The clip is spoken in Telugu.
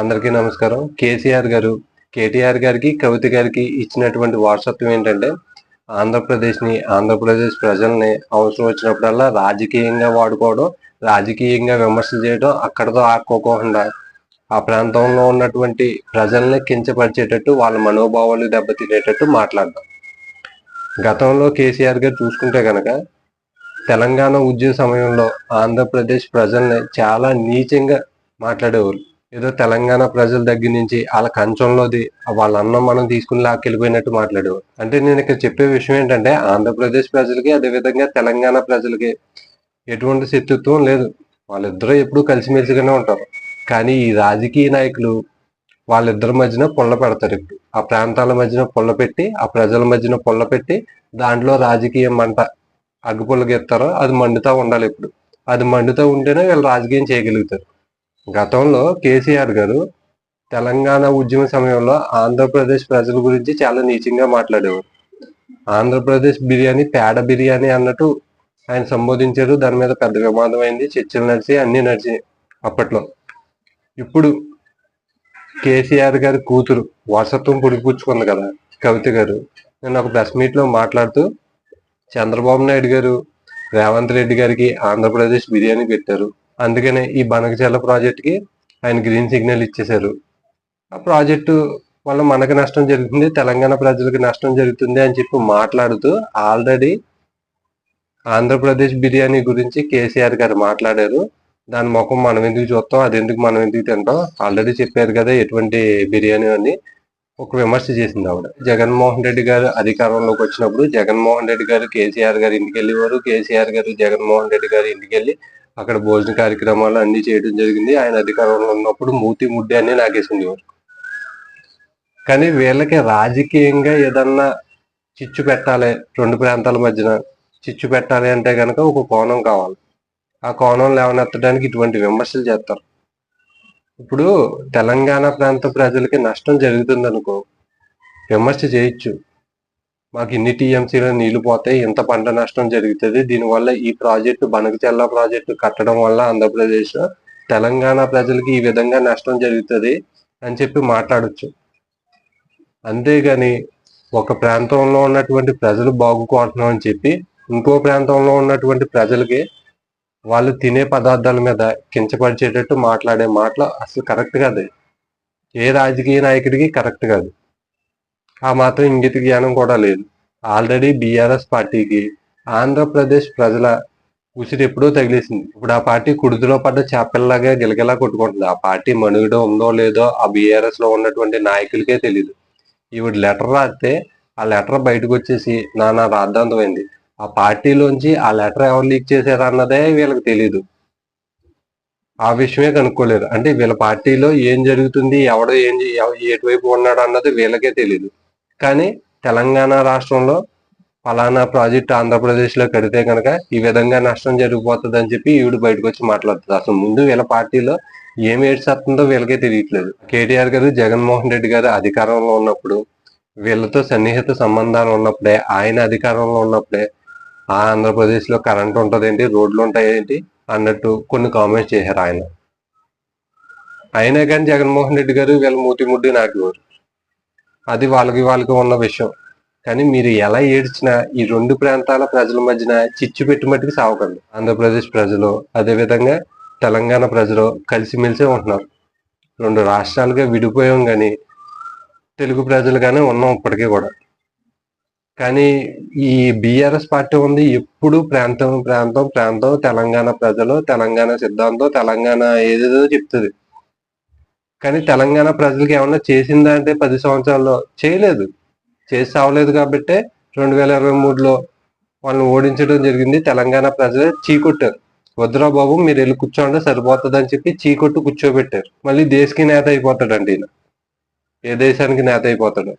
అందరికీ నమస్కారం. కేసీఆర్ గారు కేటీఆర్ గారికి కవిత గారికి ఇచ్చినటువంటి వారసత్వం ఏంటంటే ఆంధ్రప్రదేశ్ని ఆంధ్రప్రదేశ్ ప్రజల్ని అవసరం వచ్చినప్పుడల్లా రాజకీయంగా వాడుకోవడం రాజకీయంగా విమర్శలు చేయడం అక్కడతో ఆడుకోకుండా ఆ ప్రాంతంలో ఉన్నటువంటి ప్రజల్ని కించపరిచేటట్టు వాళ్ళ మనోభావాలు దెబ్బతినేటట్టు మాట్లాడడం. గతంలో కేసీఆర్ గారు చూసుకుంటే కనుక తెలంగాణ ఉద్యమ సమయంలో ఆంధ్రప్రదేశ్ ప్రజల్ని చాలా నీచంగా మాట్లాడేవారు. ఏదో తెలంగాణ ప్రజల దగ్గర నుంచి వాళ్ళ కంచంలోది వాళ్ళ అన్నం మనం తీసుకుని లాక్కెళ్ళిపోయినట్టు మాట్లాడు. అంటే నేను ఇక్కడ చెప్పే విషయం ఏంటంటే ఆంధ్రప్రదేశ్ ప్రజలకి అదేవిధంగా తెలంగాణ ప్రజలకి ఎటువంటి శత్రుత్వం లేదు. వాళ్ళిద్దరూ ఎప్పుడూ కలిసిమెలిసిగానే ఉంటారు. కానీ ఈ రాజకీయ నాయకులు వాళ్ళిద్దరి మధ్యన పొల్ల పెడతారు ఇప్పుడు. ఆ ప్రాంతాల మధ్యన పొల్ల పెట్టి ఆ ప్రజల మధ్యన పొల్ల పెట్టి దాంట్లో రాజకీయ మంట అగ్గిపుల్లకి ఎత్తారో అది మండుతూ ఉండాలి ఇప్పుడు. అది మండుతూ ఉంటేనే వీళ్ళు రాజకీయం చేయగలుగుతారు. గతంలో కేసీఆర్ గారు తెలంగాణ ఉద్యమ సమయంలో ఆంధ్రప్రదేశ్ ప్రజల గురించి చాలా నీచంగా మాట్లాడేవారు. ఆంధ్రప్రదేశ్ బిర్యానీ పేడ బిర్యానీ అన్నట్టు ఆయన సంబోధించారు. దాని మీద పెద్ద వివాదం అయింది. చర్చలు నడిచి అన్ని నడిచి అప్పట్లో. ఇప్పుడు కేసీఆర్ గారి కూతురు వారసత్వం పుడిపుచ్చుకుంది కదా కవిత గారు. నేను ఒక ప్రెస్ మీట్లో మాట్లాడుతూ చంద్రబాబు నాయుడు గారు రేవంత్ రెడ్డి గారికి ఆంధ్రప్రదేశ్ బిర్యానీ పెట్టారు. అందుకనే ఈ బనకచర్ల ప్రాజెక్ట్కి ఆయన గ్రీన్ సిగ్నల్ ఇచ్చేశారు. ఆ ప్రాజెక్టు వల్ల మనకు నష్టం జరుగుతుంది తెలంగాణ ప్రజలకు నష్టం జరుగుతుంది అని చెప్పి మాట్లాడుతూ ఆల్రెడీ ఆంధ్రప్రదేశ్ బిర్యానీ గురించి కేసీఆర్ గారు మాట్లాడారు. దాని ముఖం మనం ఎందుకు చూస్తాం అది ఎందుకు మనం ఎందుకు తింటాం ఆల్రెడీ చెప్పారు కదా ఎటువంటి బిర్యానీ అని. ఒక విమర్శ చేసింది ఆవిడ. జగన్మోహన్ రెడ్డి గారు అధికారంలోకి వచ్చినప్పుడు జగన్మోహన్ రెడ్డి గారు కేసీఆర్ గారు ఇంటికి వెళ్ళేవారు కేసీఆర్ గారు జగన్మోహన్ రెడ్డి గారు ఇంటికి వెళ్ళి అక్కడ భోజన కార్యక్రమాలు అన్ని చేయడం జరిగింది. ఆయన అధికారంలో ఉన్నప్పుడు మూతి ముడ్డి అన్ని నాకేసింది కానీ వీళ్ళకి రాజకీయంగా ఏదన్నా చిచ్చు పెట్టాలి రెండు ప్రాంతాల మధ్యన చిచ్చు పెట్టాలి అంటే కనుక ఒక కోణం కావాలి. ఆ కోణం లేవనెత్తడానికి ఇటువంటి విమర్శలు చేస్తారు. ఇప్పుడు తెలంగాణ ప్రాంత ప్రజలకి నష్టం జరుగుతుంది అనుకో విమర్శ చేయొచ్చు. మాకు ఇన్ని టీఎంసీలో నీళ్ళు పోతాయి ఇంత పంట నష్టం జరుగుతుంది? దీనివల్ల ఈ ప్రాజెక్టు బనకచెల్ల ప్రాజెక్టు కట్టడం వల్ల ఆంధ్రప్రదేశ్ తెలంగాణ ప్రజలకి ఈ విధంగా నష్టం జరుగుతుంది అని చెప్పి మాట్లాడచ్చు. అంతేగాని ఒక ప్రాంతంలో ఉన్నటువంటి ప్రజలు బాగుకోవటం అని చెప్పి ఇంకో ప్రాంతంలో ఉన్నటువంటి ప్రజలకి వాళ్ళు తినే పదార్థాల మీద కించపరిచేటట్టు మాట్లాడే మాటలు అసలు కరెక్ట్ కాదు. ఏ రాజకీయ నాయకుడికి కరెక్ట్ కాదు. ఆ మాత్రం ఇంగిత జ్ఞానం కూడా లేదు. ఆల్రెడీ బీఆర్ఎస్ పార్టీకి ఆంధ్రప్రదేశ్ ప్రజల ఉసిరి ఎప్పుడో తగిలేసింది. ఇప్పుడు ఆ పార్టీ కుడిదిలో పడ్డ చేపల్లాగా గిలగిలా కొట్టుకుంటుంది. ఆ పార్టీ మనుగడ ఉందో లేదో ఆ బీఆర్ఎస్లో ఉన్నటువంటి నాయకులకే తెలియదు ఈవిడ లెటర్ రాస్తే ఆ లెటర్ బయటకు వచ్చేసి నానా రాద్ధాంతమైంది ఆ పార్టీలోంచి ఆ లెటర్ ఎవరు లీక్ చేశారు అన్నదే వీళ్ళకి తెలియదు ఆ విషయమే కనుక్కోలేరు. అంటే వీళ్ళ పార్టీలో ఏం జరుగుతుంది ఎవడో ఏం ఎటువైపు ఉన్నాడు అన్నది వీళ్ళకే తెలియదు కానీ తెలంగాణ రాష్ట్రంలో ఫలానా ప్రాజెక్ట్ ఆంధ్రప్రదేశ్లో కడితే కనుక ఈ విధంగా నష్టం జరిగిపోతుంది అని చెప్పి ఈవిడ బయటకు వచ్చి మాట్లాడుతుంది. అసలు ముందు వీళ్ళ పార్టీలో ఏం ఏడ్చేస్తుందో వీళ్ళకే తెలియట్లేదు. కేటీఆర్ గారు జగన్మోహన్ రెడ్డి గారు అధికారంలో ఉన్నప్పుడు వీళ్ళతో సన్నిహిత సంబంధాలు ఉన్నప్పుడే ఆయన అధికారంలో ఉన్నప్పుడే ఆ ఆంధ్రప్రదేశ్లో కరెంట్ ఉంటుందేంటి? రోడ్లు ఉంటాయేంటి? అన్నట్టు కొన్ని కామెంట్స్ చేశారు ఆయన. అయినా కానీ జగన్మోహన్ రెడ్డి గారు వీళ్ళ మూతి ముడ్డి నాకు అది వాళ్ళకి వాళ్ళకి ఉన్న విషయం. కానీ మీరు ఎలా ఏడ్చినా ఈ రెండు ప్రాంతాల ప్రజల మధ్యన చిచ్చు పెట్టి మట్టుకు సావకండి. ఆంధ్రప్రదేశ్ ప్రజలు అదేవిధంగా తెలంగాణ ప్రజలు కలిసిమెలిసే ఉంటున్నారు. రెండు రాష్ట్రాలుగా విడిపోయాం కానీ తెలుగు ప్రజలుగానే ఉన్నాం ఇప్పటికీ కూడా. కానీ ఈ బీఆర్ఎస్ పార్టీ ఉంది. ఎప్పుడు ప్రాంతం ప్రాంతం ప్రాంతం తెలంగాణ ప్రజలు తెలంగాణ సిద్ధాంతం తెలంగాణ ఏదేదో చెప్తుంది. కానీ తెలంగాణ ప్రజలకి ఏమన్నా చేసిందా అంటే పది సంవత్సరాల్లో? చేయలేదు. చేసి అవ్వలేదు కాబట్టి రెండు వేల ఇరవై మూడులో వాళ్ళని ఓడించడం జరిగింది. తెలంగాణ ప్రజలే చీకొట్టారు. వద్దురా బాబు మీరు వెళ్ళి కూర్చోండి సరిపోతుంది అని చెప్పి చీకొట్టు కూర్చోబెట్టారు. మళ్ళీ దేశకి నేత అయిపోతాడండి ఈయన. ఏ దేశానికి నేత అయిపోతాడు?